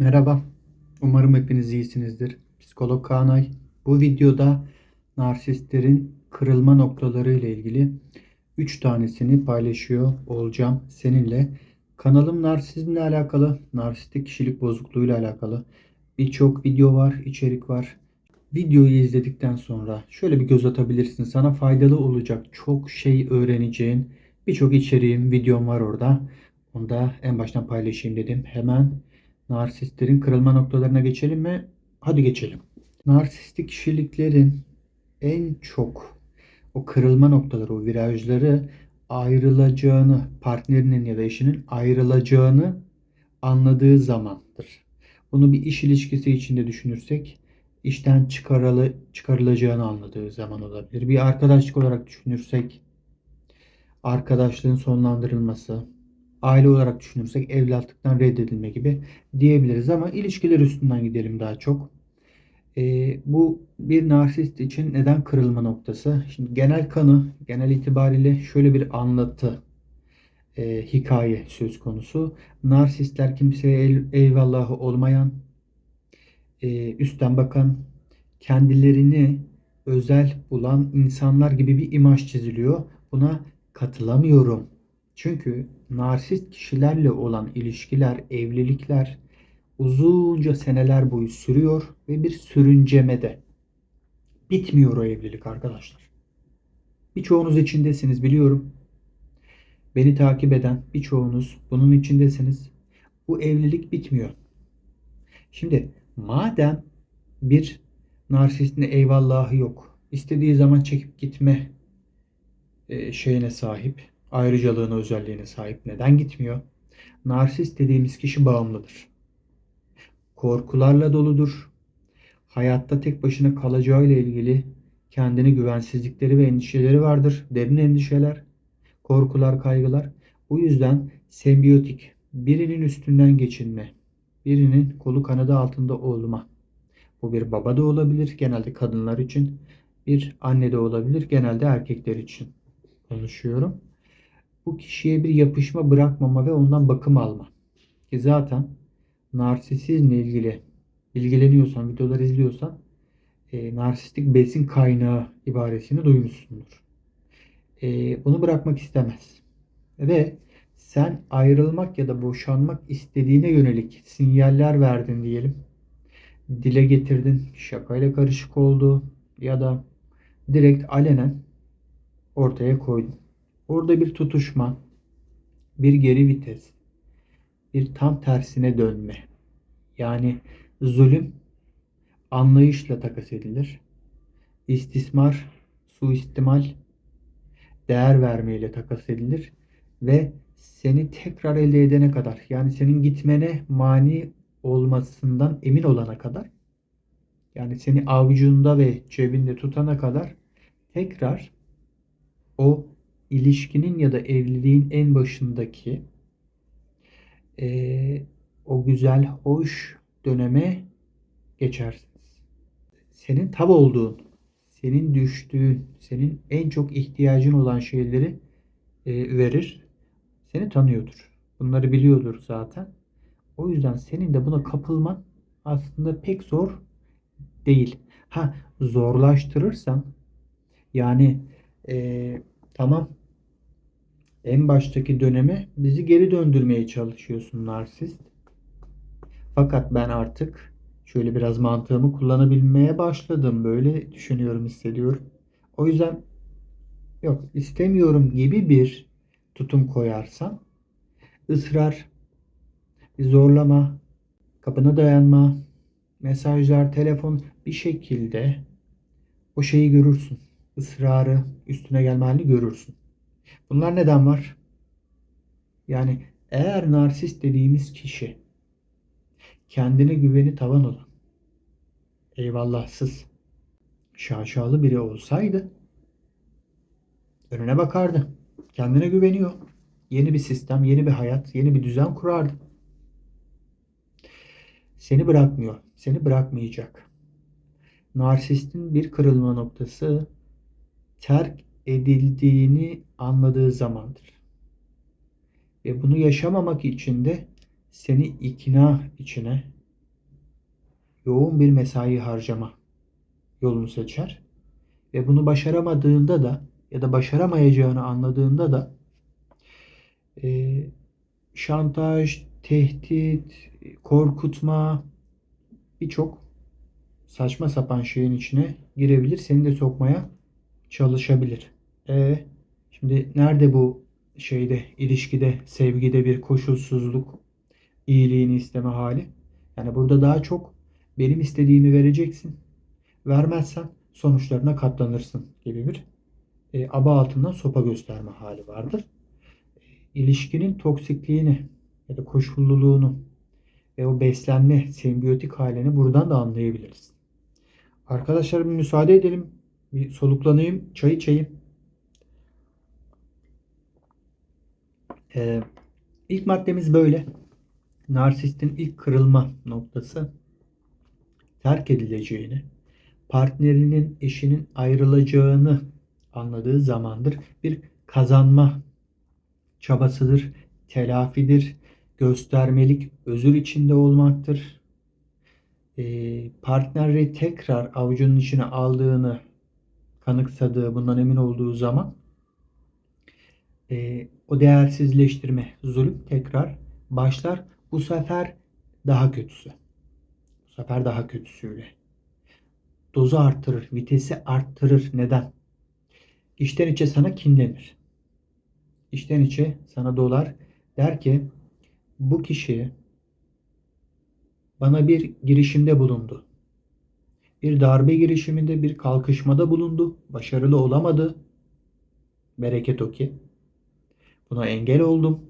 Merhaba. Umarım hepiniz iyisinizdir. Psikolog Kaan Ay. Bu videoda narsistlerin kırılma noktaları ile ilgili 3 tanesini paylaşıyor olacağım seninle. Kanalım narsizmle alakalı, narsistik kişilik bozukluğuyla alakalı birçok video var, içerik var. Videoyu izledikten sonra şöyle bir göz atabilirsin. Sana faydalı olacak çok şey öğreneceğin birçok içeriğim, videom var orada. Onu da en baştan paylaşayım dedim. Hemen narsistlerin kırılma noktalarına geçelim mi? Hadi geçelim. Narsistik kişiliklerin en çok o kırılma noktaları, o virajları ayrılacağını, partnerinin ya da eşinin ayrılacağını anladığı zamandır. Bunu bir iş ilişkisi içinde düşünürsek işten çıkarılı, çıkarılacağını anladığı zaman olabilir. Bir arkadaşlık olarak düşünürsek arkadaşlığın sonlandırılması, aile olarak düşünürsek evlatlıktan reddedilme gibi diyebiliriz ama ilişkiler üstünden gidelim daha çok. Ee, bu bir narsist için neden kırılma noktası? Şimdi genel kanı, genel itibariyle şöyle bir anlatı, e, hikaye söz konusu. Narsistler kimseye el, eyvallahı olmayan, e, üstten bakan, kendilerini özel bulan insanlar gibi bir imaj çiziliyor. Buna katılamıyorum. Çünkü narsist kişilerle olan ilişkiler, evlilikler uzunca seneler boyu sürüyor ve bir sürüncemede. Bitmiyor o evlilik arkadaşlar. Birçoğunuz içindesiniz biliyorum. Beni takip eden birçoğunuz bunun içindesiniz. Bu evlilik bitmiyor. Şimdi madem bir narsistin eyvallahı yok. istediği zaman çekip gitme e, şeyine sahip. Ayrıcalığına, özelliğine sahip. Neden gitmiyor? Narsist dediğimiz kişi bağımlıdır. Korkularla doludur. Hayatta tek başına kalacağıyla ilgili kendini güvensizlikleri ve endişeleri vardır. Derin endişeler, korkular, kaygılar. Bu yüzden sembiyotik, birinin üstünden geçinme, birinin kolu kanadı altında olma. Bu bir baba da olabilir genelde kadınlar için, bir anne de olabilir genelde erkekler için konuşuyorum. Bu kişiye bir yapışma bırakmama ve ondan bakım alma. Ki zaten narsisizmle ilgili ilgileniyorsan, videolar izliyorsan e, narsistik besin kaynağı ibaresini duymuşsundur. E, bunu bırakmak istemez. Ve sen ayrılmak ya da boşanmak istediğine yönelik sinyaller verdin diyelim. Dile getirdin, şakayla karışık oldu ya da direkt alenen ortaya koydun. Orada bir tutuşma, bir geri vites, bir tam tersine dönme. Yani zulüm anlayışla takas edilir. İstismar, suistimal, değer vermeyle takas edilir ve seni tekrar elde edene kadar yani senin gitmene mani olmasından emin olana kadar yani seni avucunda ve cebinde tutana kadar tekrar o ilişkinin ya da evliliğin en başındaki e, o güzel, hoş döneme geçersiniz. Senin tab olduğun, senin düştüğün, senin en çok ihtiyacın olan şeyleri e, verir. Seni tanıyordur. Bunları biliyordur zaten. O yüzden senin de buna kapılman aslında pek zor değil. Ha zorlaştırırsan yani e, tamam en baştaki döneme bizi geri döndürmeye çalışıyorsun narsist. Fakat ben artık şöyle biraz mantığımı kullanabilmeye başladım. Böyle düşünüyorum, hissediyorum. O yüzden yok istemiyorum gibi bir tutum koyarsan ısrar, zorlama, kapına dayanma, mesajlar, telefon bir şekilde o şeyi görürsün. Israrı, üstüne gelme halini görürsün. Bunlar neden var? Yani eğer narsist dediğimiz kişi kendine güveni tavan olan, eyvallahsız, şaşalı biri olsaydı önüne bakardı. Kendine güveniyor. Yeni bir sistem, yeni bir hayat, yeni bir düzen kurardı. Seni bırakmıyor. Seni bırakmayacak. Narsistin bir kırılma noktası terk edildiğini anladığı zamandır. Ve bunu yaşamamak için de seni ikna içine, yoğun bir mesai harcama yolunu seçer. Ve bunu başaramadığında da ya da başaramayacağını anladığında da e, şantaj, tehdit, korkutma birçok saçma sapan şeyin içine girebilir. Seni de sokmaya çalışabilir. E şimdi nerede bu şeyde ilişkide, sevgide bir koşulsuzluk, iyiliğini isteme hali? Yani burada daha çok benim istediğimi vereceksin. Vermezsen sonuçlarına katlanırsın gibi bir e, aba altından sopa gösterme hali vardır. İlişkinin toksikliğini ya da koşulluluğunu ve o beslenme, sembiyotik halini buradan da anlayabiliriz. Arkadaşlar bir müsaade edelim. Bir soluklanayım, çay içeyim. Ee, ilk maddemiz böyle. Narsistin ilk kırılma noktası terk edileceğini, partnerinin, eşinin ayrılacağını anladığı zamandır. Bir kazanma çabasıdır, telafidir, göstermelik, özür içinde olmaktır. Ee, partneri tekrar avucunun içine aldığını kanıksadığı, bundan emin olduğu zaman e, o değersizleştirme, zulüm tekrar başlar. Bu sefer daha kötüsü. Bu sefer daha kötüsüyle. Dozu arttırır, vitesi arttırır. Neden? İçten içe sana kinlenir. İçten içe sana dolar. Der ki bu kişi bana bir girişimde bulundu. Bir darbe girişiminde bir kalkışmada bulundu. Başarılı olamadı. Bereket o ki. Buna engel oldum.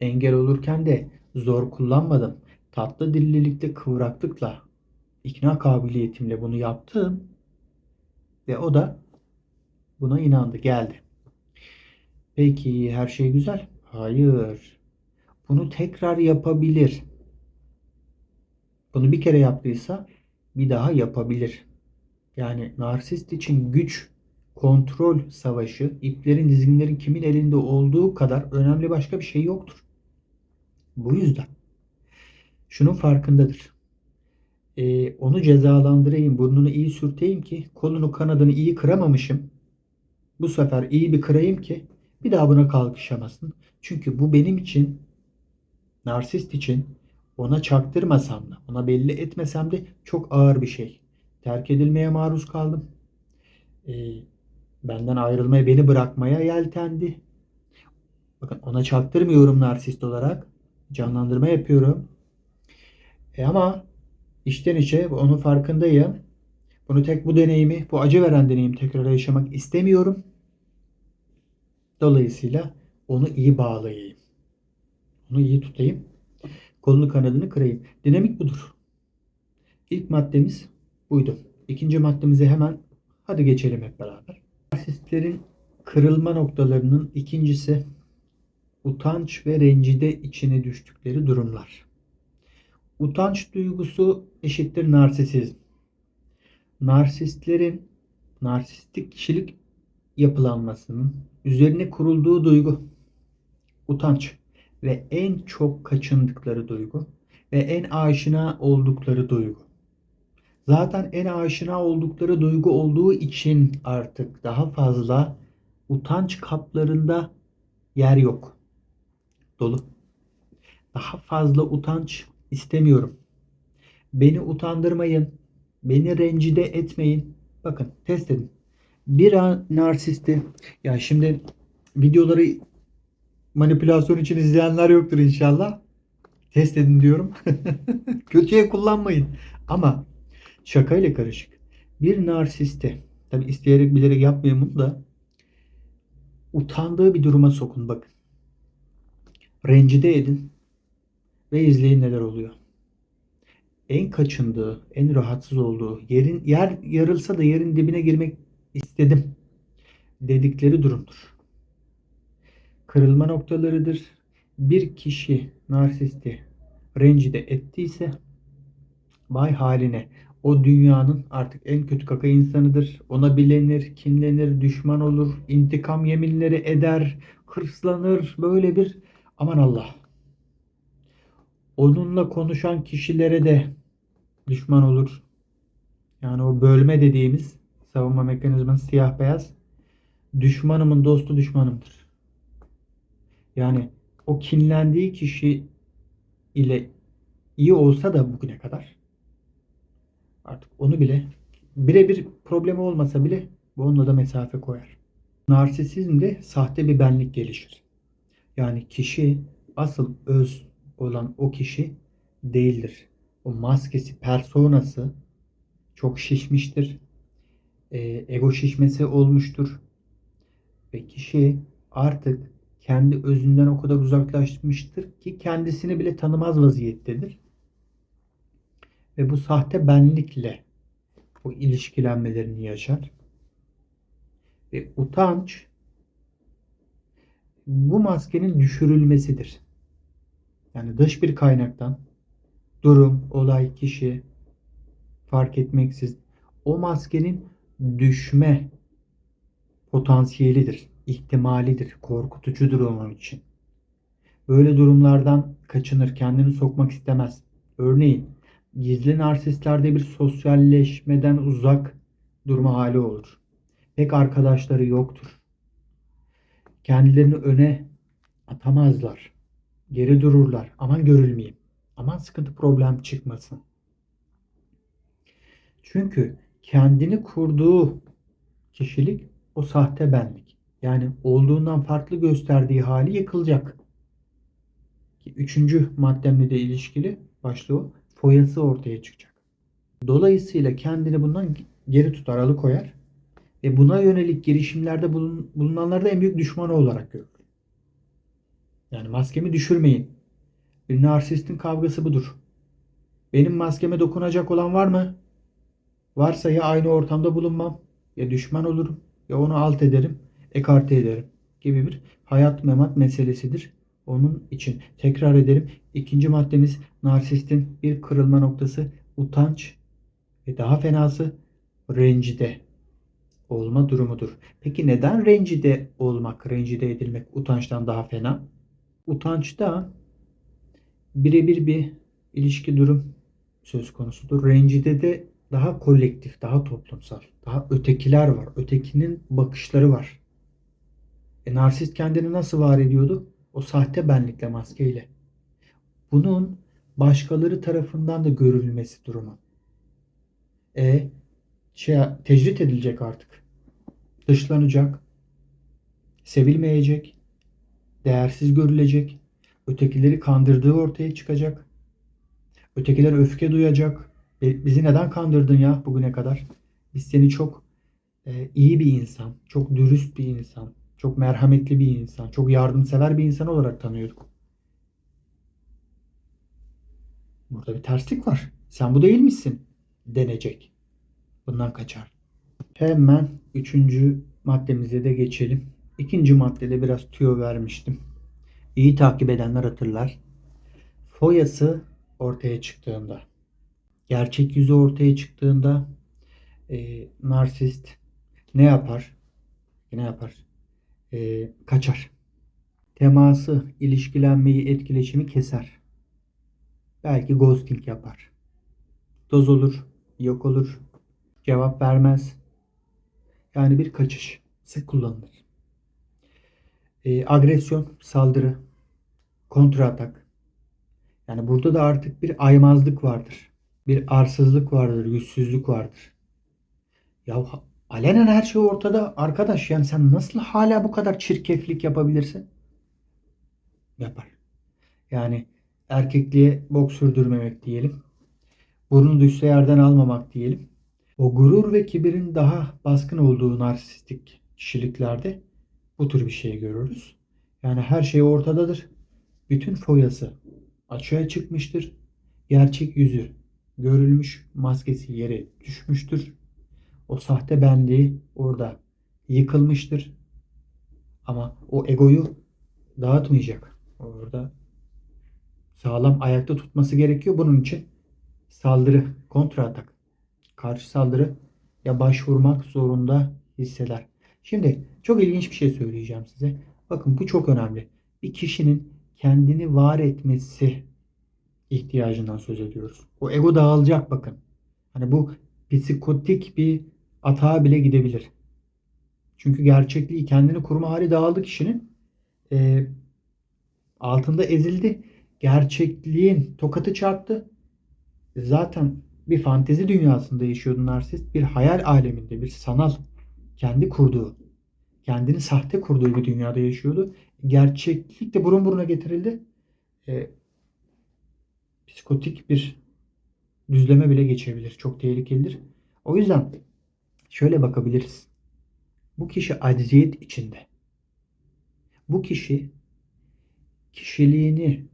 Engel olurken de zor kullanmadım. Tatlı dillilikle, kıvraklıkla, ikna kabiliyetimle bunu yaptım. Ve o da buna inandı, geldi. Peki her şey güzel. Hayır. Bunu tekrar yapabilir. Bunu bir kere yaptıysa bir daha yapabilir. Yani narsist için güç, kontrol savaşı, iplerin, dizginlerin kimin elinde olduğu kadar önemli başka bir şey yoktur. Bu yüzden şunun farkındadır. Ee, onu cezalandırayım, burnunu iyi sürteyim ki kolunu kanadını iyi kıramamışım. Bu sefer iyi bir kırayım ki bir daha buna kalkışamasın. Çünkü bu benim için, narsist için ona çaktırmasam da, ona belli etmesem de çok ağır bir şey. Terk edilmeye maruz kaldım. Ee, benden ayrılmaya, beni bırakmaya yeltendi. Bakın ona çaktırmıyorum narsist olarak. Canlandırma yapıyorum. E ama içten içe onun farkındayım. Bunu tek bu deneyimi, bu acı veren deneyimi tekrar yaşamak istemiyorum. Dolayısıyla onu iyi bağlayayım. Onu iyi tutayım. Kolunu kanadını kırayım. Dinamik budur. İlk maddemiz buydu. İkinci maddemize hemen hadi geçelim hep beraber. Narsistlerin kırılma noktalarının ikincisi utanç ve rencide içine düştükleri durumlar. Utanç duygusu eşittir narsisizm. Narsistlerin narsistik kişilik yapılanmasının üzerine kurulduğu duygu utanç ve en çok kaçındıkları duygu ve en aşina oldukları duygu. Zaten en aşina oldukları duygu olduğu için artık daha fazla utanç kaplarında yer yok. Dolu. Daha fazla utanç istemiyorum. Beni utandırmayın. Beni rencide etmeyin. Bakın test edin. Bir an narsisti ya şimdi videoları manipülasyon için izleyenler yoktur inşallah. Test edin diyorum. Kötüye kullanmayın. Ama şakayla karışık. Bir narsiste tabi isteyerek bilerek yapmayın bunu da utandığı bir duruma sokun bakın. Rencide edin ve izleyin neler oluyor. En kaçındığı, en rahatsız olduğu, yerin yer yarılsa da yerin dibine girmek istedim dedikleri durumdur. Kırılma noktalarıdır. Bir kişi narsisti rencide ettiyse vay haline o dünyanın artık en kötü kaka insanıdır. Ona bilenir, kinlenir, düşman olur, intikam yeminleri eder, hırslanır. Böyle bir aman Allah. Onunla konuşan kişilere de düşman olur. Yani o bölme dediğimiz savunma mekanizması siyah beyaz. Düşmanımın dostu düşmanımdır. Yani o kinlendiği kişi ile iyi olsa da bugüne kadar artık onu bile birebir problemi olmasa bile bu onunla da mesafe koyar. Narsisizmde sahte bir benlik gelişir. Yani kişi asıl öz olan o kişi değildir. O maskesi, personası çok şişmiştir. Ee, ego şişmesi olmuştur. Ve kişi artık kendi özünden o kadar uzaklaşmıştır ki kendisini bile tanımaz vaziyettedir. Ve bu sahte benlikle o ilişkilenmelerini yaşar. Ve utanç bu maskenin düşürülmesidir. Yani dış bir kaynaktan durum, olay, kişi fark etmeksiz o maskenin düşme potansiyelidir, ihtimalidir, korkutucudur onun için. Böyle durumlardan kaçınır, kendini sokmak istemez. Örneğin gizli narsistlerde bir sosyalleşmeden uzak durma hali olur. Pek arkadaşları yoktur. Kendilerini öne atamazlar. Geri dururlar. Aman görülmeyeyim. Aman sıkıntı problem çıkmasın. Çünkü kendini kurduğu kişilik o sahte benlik. Yani olduğundan farklı gösterdiği hali yıkılacak. Ki Üçüncü maddemle de ilişkili başlığı foyası ortaya çıkacak. Dolayısıyla kendini bundan geri tutar, alıkoyar ve buna yönelik girişimlerde bulun, bulunanları da en büyük düşmanı olarak görür. Yani maskemi düşürmeyin. Bir narsistin kavgası budur. Benim maskeme dokunacak olan var mı? Varsa ya aynı ortamda bulunmam, ya düşman olurum, ya onu alt ederim, ekarte ederim gibi bir hayat memat meselesidir. Onun için tekrar ederim. İkinci maddemiz narsistin bir kırılma noktası utanç ve daha fenası rencide olma durumudur. Peki neden rencide olmak, rencide edilmek utançtan daha fena? Utançta birebir bir ilişki durum söz konusudur. Rencide de daha kolektif, daha toplumsal, daha ötekiler var. Ötekinin bakışları var. E, narsist kendini nasıl var ediyordu? O sahte benlikle, maskeyle. Bunun başkaları tarafından da görülmesi durumu. E şey tecrit edilecek artık. Dışlanacak. Sevilmeyecek. Değersiz görülecek. Ötekileri kandırdığı ortaya çıkacak. Ötekiler öfke duyacak. E, bizi neden kandırdın ya bugüne kadar? Biz seni çok e, iyi bir insan, çok dürüst bir insan, çok merhametli bir insan, çok yardımsever bir insan olarak tanıyorduk. Burada bir terslik var. Sen bu değil misin? Denecek. Bundan kaçar. Hemen üçüncü maddemize de geçelim. İkinci maddede biraz tüyo vermiştim. İyi takip edenler hatırlar. Foyası ortaya çıktığında, gerçek yüzü ortaya çıktığında e, narsist ne yapar? Ne yapar? E, kaçar. Teması, ilişkilenmeyi, etkileşimi keser. Belki ghosting yapar. Doz olur, yok olur, cevap vermez. Yani bir kaçış. Sık kullanılır. E, agresyon, saldırı, kontra atak. Yani burada da artık bir aymazlık vardır. Bir arsızlık vardır, yüzsüzlük vardır. Ya alenen her şey ortada arkadaş. Yani sen nasıl hala bu kadar çirkeflik yapabilirsin? Yapar. Yani erkekliğe bok sürdürmemek diyelim. Burnu düşse yerden almamak diyelim. O gurur ve kibirin daha baskın olduğu narsistik kişiliklerde bu tür bir şey görürüz. Yani her şey ortadadır. Bütün foyası açığa çıkmıştır. Gerçek yüzü görülmüş, maskesi yere düşmüştür. O sahte benliği orada yıkılmıştır. Ama o egoyu dağıtmayacak. Orada sağlam ayakta tutması gerekiyor. Bunun için saldırı, kontra atak, karşı saldırı ya başvurmak zorunda hisseder. Şimdi çok ilginç bir şey söyleyeceğim size. Bakın bu çok önemli. Bir kişinin kendini var etmesi ihtiyacından söz ediyoruz. O ego dağılacak bakın. Hani bu psikotik bir atağa bile gidebilir. Çünkü gerçekliği kendini kurma hali dağıldı kişinin. Ee, altında ezildi. Gerçekliğin tokatı çarptı. Zaten bir fantezi dünyasında yaşıyordu narsist. Bir hayal aleminde, bir sanal kendi kurduğu, kendini sahte kurduğu bir dünyada yaşıyordu. Gerçeklik de burun buruna getirildi. Ee, psikotik bir düzleme bile geçebilir. Çok tehlikelidir. O yüzden şöyle bakabiliriz. Bu kişi acziyet içinde. Bu kişi kişiliğini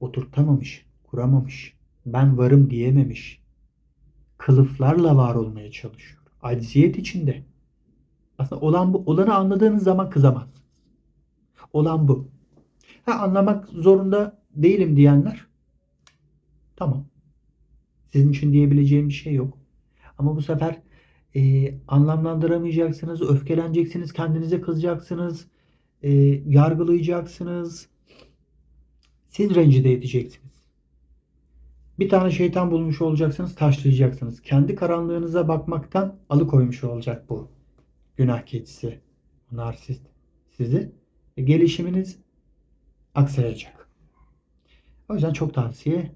oturtamamış, kuramamış. Ben varım diyememiş. Kılıflarla var olmaya çalışıyor. Acziyet içinde. Aslında olan bu. Olanı anladığınız zaman kızamazsınız. Olan bu. Ha anlamak zorunda değilim diyenler tamam. Sizin için diyebileceğim bir şey yok. Ama bu sefer e, anlamlandıramayacaksınız, öfkeleneceksiniz, kendinize kızacaksınız, e, yargılayacaksınız. Siz rencide edeceksiniz. Bir tane şeytan bulmuş olacaksınız, taşlayacaksınız. Kendi karanlığınıza bakmaktan alıkoymuş olacak bu günah keçisi, narsist sizi. E, gelişiminiz aksayacak. O yüzden çok tavsiye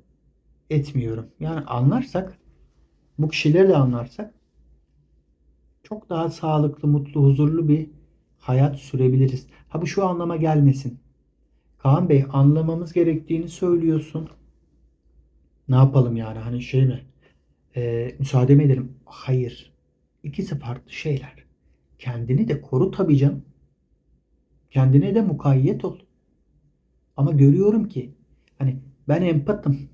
etmiyorum. Yani anlarsak, bu kişileri de anlarsak çok daha sağlıklı, mutlu, huzurlu bir hayat sürebiliriz. Ha bu şu anlama gelmesin. Kaan Bey anlamamız gerektiğini söylüyorsun. Ne yapalım yani hani şey mi? Ee, müsaade mi edelim? Hayır. İkisi farklı şeyler. Kendini de koru tabii canım. Kendine de mukayyet ol. Ama görüyorum ki hani ben empatım.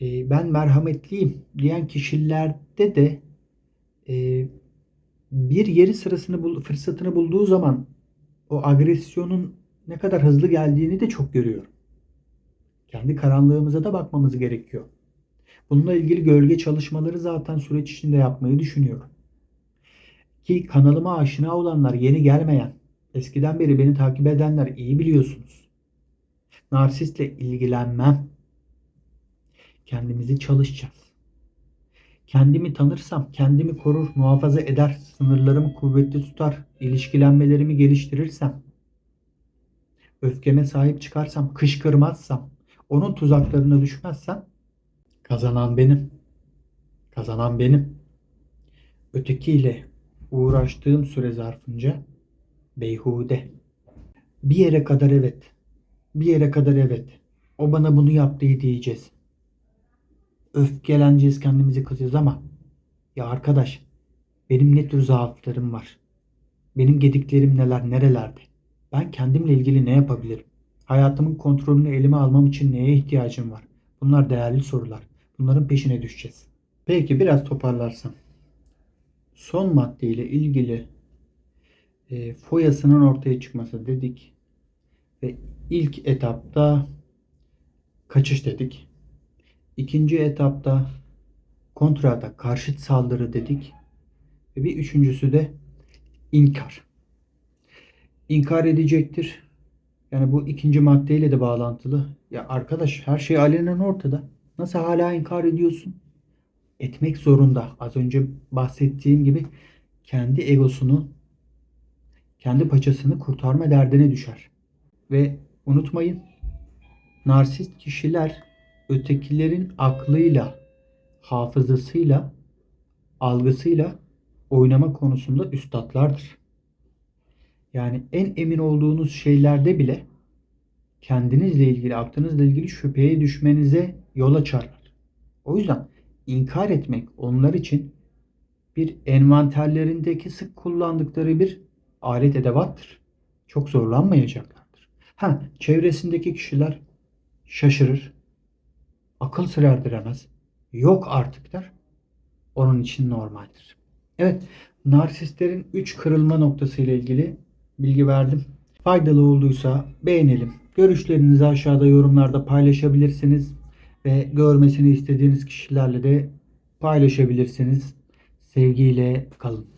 Ee, ben merhametliyim diyen kişilerde de e, bir yeri sırasını bul, fırsatını bulduğu zaman o agresyonun ne kadar hızlı geldiğini de çok görüyorum. Kendi karanlığımıza da bakmamız gerekiyor. Bununla ilgili gölge çalışmaları zaten süreç içinde yapmayı düşünüyorum. Ki kanalıma aşina olanlar, yeni gelmeyen, eskiden beri beni takip edenler iyi biliyorsunuz. Narsistle ilgilenmem. Kendimizi çalışacağız. Kendimi tanırsam, kendimi korur, muhafaza eder, sınırlarımı kuvvetli tutar, ilişkilenmelerimi geliştirirsem, öfkeme sahip çıkarsam, kışkırmazsam, onun tuzaklarına düşmezsem kazanan benim. Kazanan benim. Ötekiyle uğraştığım süre zarfınca beyhude. Bir yere kadar evet. Bir yere kadar evet. O bana bunu yaptı diyeceğiz. Öfkeleneceğiz kendimizi kızıyoruz ama ya arkadaş benim ne tür zaaflarım var? Benim gediklerim neler nerelerde? Ben kendimle ilgili ne yapabilirim? Hayatımın kontrolünü elime almam için neye ihtiyacım var? Bunlar değerli sorular. Bunların peşine düşeceğiz. Peki biraz toparlarsam. Son maddeyle ilgili e, foyasının ortaya çıkması dedik. Ve ilk etapta kaçış dedik. İkinci etapta kontrata karşıt saldırı dedik. Ve bir üçüncüsü de inkar. İnkar edecektir. Yani bu ikinci maddeyle de bağlantılı. Ya arkadaş her şey alenen ortada. Nasıl hala inkar ediyorsun? Etmek zorunda. Az önce bahsettiğim gibi kendi egosunu, kendi paçasını kurtarma derdine düşer. Ve unutmayın, narsist kişiler ötekilerin aklıyla, hafızasıyla, algısıyla oynama konusunda üstadlardır. Yani en emin olduğunuz şeylerde bile kendinizle ilgili, aklınızla ilgili şüpheye düşmenize yol açarlar. O yüzden inkar etmek onlar için bir envanterlerindeki sık kullandıkları bir alet edevattır. Çok zorlanmayacaklardır. Ha, çevresindeki kişiler şaşırır. Akıl sır erdiremez. Yok artık der. Onun için normaldir. Evet, narsistlerin 3 kırılma noktası ile ilgili bilgi verdim. Faydalı olduysa beğenelim. Görüşlerinizi aşağıda yorumlarda paylaşabilirsiniz ve görmesini istediğiniz kişilerle de paylaşabilirsiniz. Sevgiyle kalın.